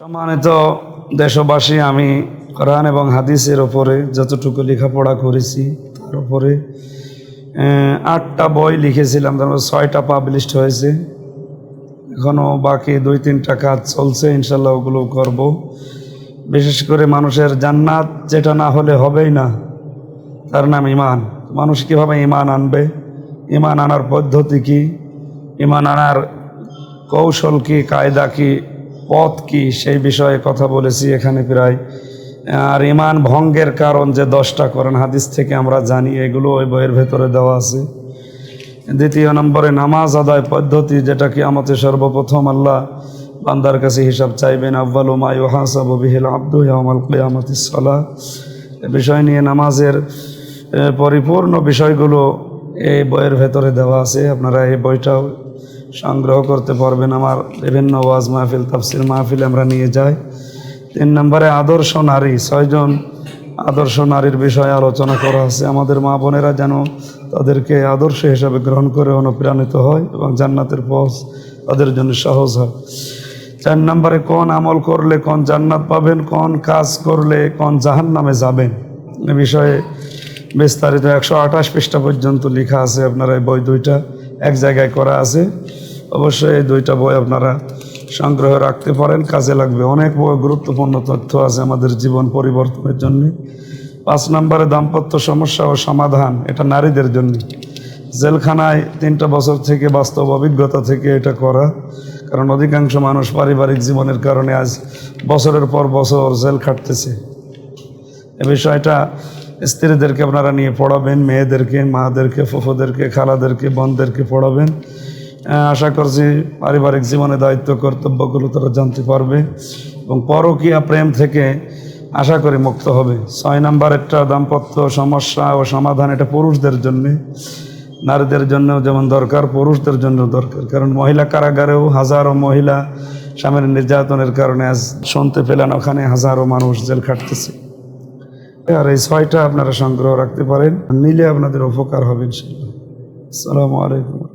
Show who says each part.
Speaker 1: সম্মানিত দেশবাসী, আমি কোরআন এবং হাদিসের ওপরে যতটুকু লেখাপড়া করেছি, তার উপরে আটটা বই লিখেছিলাম, তার মধ্যে ছয়টা পাবলিশড হয়েছে। এখনও বাকি দুই, তিনটা কাজ চলছে ইনশাল্লাহ ওগুলো করব। বিশেষ করে মানুষের জান্নাত যেটা না হলে হবেই না, তার নাম ইমান মানুষ কীভাবে ইমান আনবে? ইমান আনার পদ্ধতি কি? ইমান আনার কৌশল কি, কায়দা কি? পথ কি? সেই বিষয়ে কথা বলেছি এখানে প্রায়। আর ইমান ভঙ্গের কারণ যে দশটা করেন হাদিস থেকে আমরা জানি, এগুলো ওই বইয়ের ভেতরে দেওয়া আছে। দ্বিতীয় নম্বরে নামাজ আদায় পদ্ধতি, যেটা কি আমাদের সর্বপ্রথম আল্লাহ বান্দার কাছে হিসাব চাইবেন, আব্বাল মা ইউহাসাবু বিহিল আব্দু ইয়াউমাল কিয়ামাতিস সালাহ এ বিষয় নিয়ে নামাজের পরিপূর্ণ বিষয়গুলো এই বইয়ের ভেতরে দেওয়া আছে। আপনারা এই বইটাও সংগ্রহ করতে পারবেন আমার বিভিন্ন ওয়াজ মাহফিল, তাফসির মাহফিল আমরা নিয়ে যাই। তিন নম্বরে আদর্শ নারী, ছয়জন আদর্শ নারীর বিষয়ে আলোচনা করা আছে আমাদের মা বোনেরা যেন তাদেরকে আদর্শ হিসাবে গ্রহণ করে অনুপ্রাণিত হয় এবং জান্নাতের পথ তাদের জন্য সহজ হয়। চার নম্বরে কোন আমল করলে কোন জান্নাত পাবেন, কোন কাজ করলে কোন জাহান নামে যাবেন? এ বিষয়ে বিস্তারিত একশো আঠাশ পৃষ্ঠা পর্যন্ত লেখা আছে। আপনারা এই বই দুইটা এক জায়গায় করা আছে। অবশ্যই এই দুইটা বই আপনারা সংগ্রহ রাখতে পারেন, কাজে লাগবে। অনেক বই গুরুত্বপূর্ণ তথ্য আছে আমাদের জীবন পরিবর্তনের জন্য। পাঁচ নম্বরে দাম্পত্য সমস্যা ও সমাধান, এটা নারীদের জন্য। জেলখানায় তিনটা বছর থেকে বাস্তব অভিজ্ঞতা থেকে এটা করা, কারণ অধিকাংশ মানুষ পারিবারিক জীবনের কারণে আজ বছরের পর বছর জেল খাটতেছে। এ বিষয়টা স্ত্রীদেরকে আপনারা নিয়ে পড়াবেন, মেয়েদেরকে, মাদেরকে, ফুফুদেরকে, খালাদেরকে, বোনদেরকে পড়াবেন। আশা করছি পারিবারিক জীবনে দায়িত্ব, কর্তব্যগুলো তারা জানতে পারবে এবং পরকীয়া প্রেম থেকে আশা করি মুক্ত হবে। ছয় নাম্বার একটা দাম্পত্য সমস্যা ও সমাধান এটা পুরুষদের জন্যে। নারীদের জন্য যেমন দরকার, পুরুষদের জন্য দরকার। কারণ মহিলা কারাগারেও হাজারো মহিলা স্বামীর নির্যাতনের কারণে আজ শুনতে পেলেন, ওখানে হাজারো মানুষ জেল খাটতেছে। আর এই ছয়টা আপনারা সংগ্রহ রাখতে পারেন। নিলে আপনাদের উপকার হবে ইনশাল্লাহ আসসালামু আলাইকুম।